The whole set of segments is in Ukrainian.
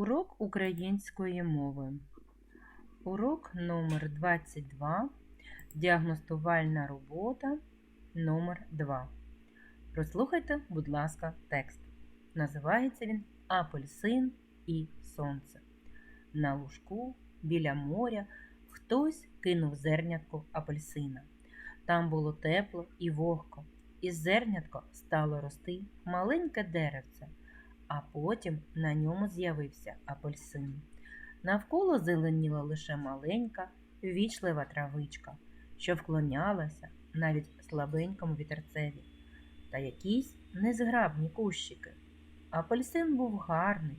Урок української мови. Урок номер 22. Діагностувальна робота номер 2. Прослухайте, будь ласка, текст. Називається він Апельсин і сонце. На лужку біля моря хтось кинув зернятко апельсина. Там було тепло і вогко, і зернятко стало рости маленьке деревце а потім на ньому з'явився апельсин. Навколо зеленіла лише маленька, ввічлива травичка, що вклонялася навіть слабенькому вітерцеві, та якісь незграбні кущики. Апельсин був гарний,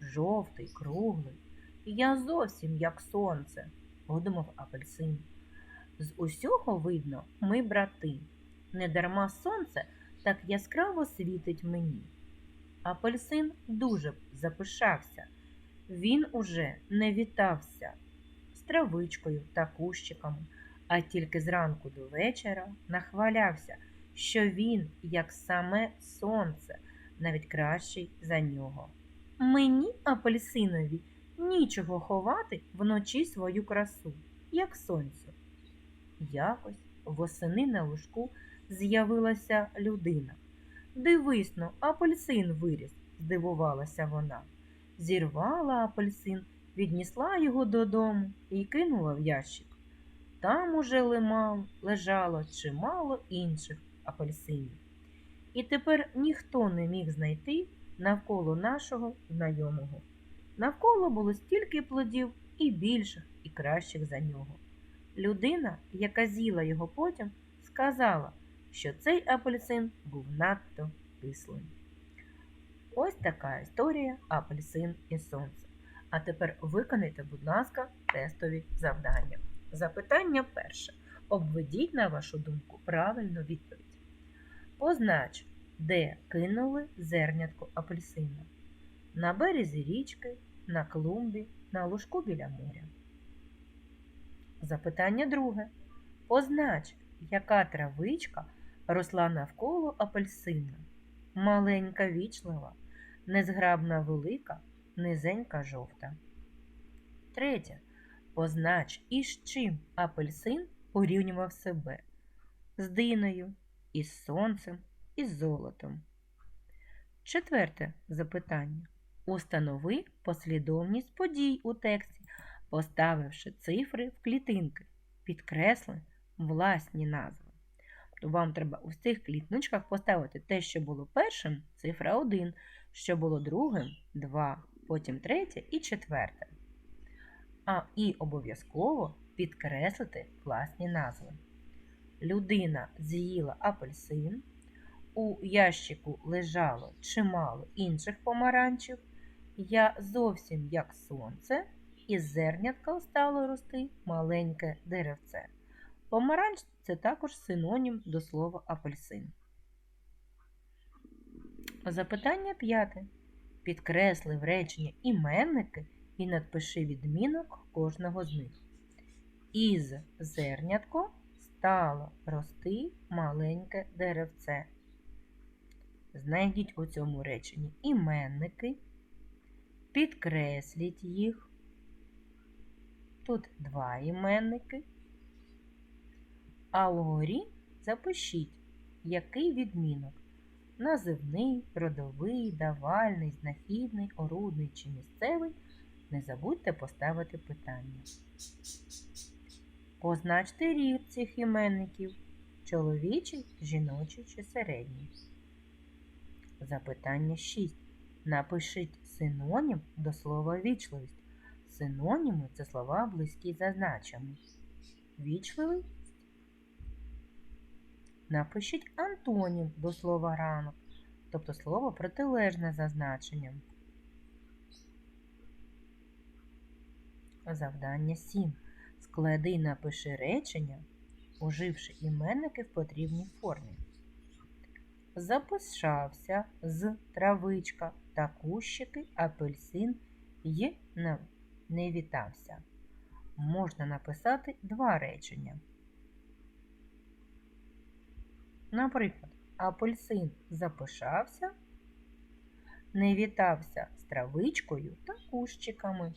жовтий, круглий. Я зовсім як сонце, подумав апельсин. З усього видно, ми брати. Недарма сонце так яскраво світить мені. Апельсин дуже запишався. Він уже не вітався з травичкою та кущиками, а тільки зранку до вечора нахвалявся, що він, як саме сонце, навіть кращий за нього. Мені, апельсинові, нічого ховати вночі свою красу, як сонцю. Якось восени на лужку з'явилася людина. Дивись но, апельсин виріс, здивувалася вона. Зірвала апельсин, віднісла його додому і кинула в ящик. Там уже лимав лежало чимало інших апельсинів. І тепер ніхто не міг знайти навколо нашого знайомого. Навколо було стільки плодів і більших, і кращих за нього. Людина, яка з'їла його потім, сказала що цей апельсин був надто кислим. Ось така історія апельсин і сонце. А тепер виконайте, будь ласка, тестові завдання. Запитання перше. Обведіть, на вашу думку, правильну відповідь. Познач, де кинули зернятко апельсина. На березі річки, на клумбі, на лужку біля моря. Запитання друге. Познач, яка травичка росла навколо апельсина, маленька вічлива, незграбна велика, низенька жовта. Третє. Познач, із чим апельсин порівнював себе з диною, із сонцем, із золотом. Четверте запитання. Установи послідовність подій у тексті, поставивши цифри в клітинки, підкресли власні назви то вам треба у цих клітничках поставити те, що було першим, цифра 1, що було другим 2, потім третє і четверте. А і обов'язково підкреслити власні назви. Людина з'їла апельсин, у ящику лежало чимало інших помаранчів. Я зовсім як сонце, із зернятка стало рости маленьке деревце. Помаранч це також синонім до слова апельсин. Запитання п'яте. Підкресли в реченні іменники і надпиши відмінок кожного з них. Із зернятко стало рости маленьке деревце. Знайдіть у цьому реченні іменники, підкресліть їх. Тут два іменники. А угорі запишіть, який відмінок називний, родовий, давальний, знахідний, орудний чи місцевий. Не забудьте поставити питання. Позначте рід цих іменників чоловічий, жіночий чи середній. Запитання 6. Напишіть синонім до слова вічливість. Синоніми це слова близькі за значами. Вічливий Напишіть антонім до слова ранок, тобто слово протилежне за значенням. Завдання 7. Склади і напиши речення, уживши іменники в потрібній формі. Запишався з травичка та кущики апельсин й не вітався. Можна написати два речення. Наприклад, апельсин запишався не вітався з травичкою та кущиками.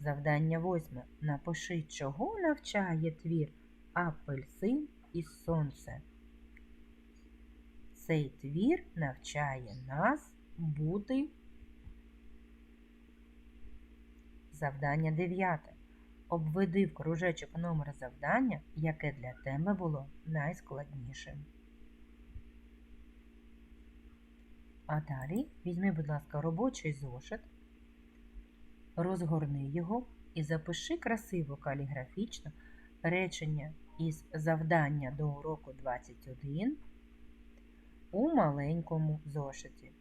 Завдання восьме. Напиши, чого навчає твір апельсин і сонце. Цей твір навчає нас бути. Завдання дев'яте. Обведи в кружечок номер завдання, яке для тебе було найскладнішим. А далі візьми, будь ласка, робочий зошит, розгорни його і запиши красиво каліграфічно речення із завдання до уроку 21 у маленькому зошиті.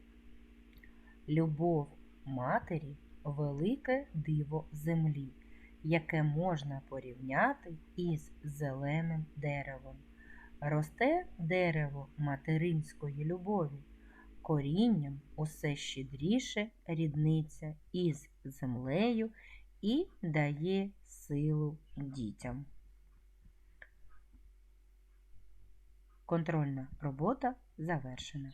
Любов матері велике диво землі, яке можна порівняти із зеленим деревом. Росте дерево материнської любові, корінням усе щедріше рідниця із землею і дає силу дітям. Контрольна робота завершена.